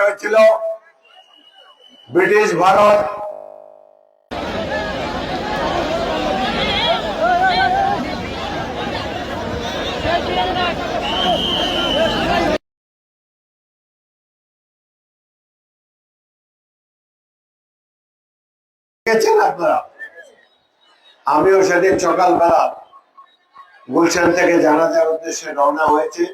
হয়েছিল ব্রিটিশ ভারত। গেছেন আপনারা? আমিও সেদিন সকালবেলা গুলশান থেকে জানাজার উদ্দেশ্যে রওনা হয়েছে।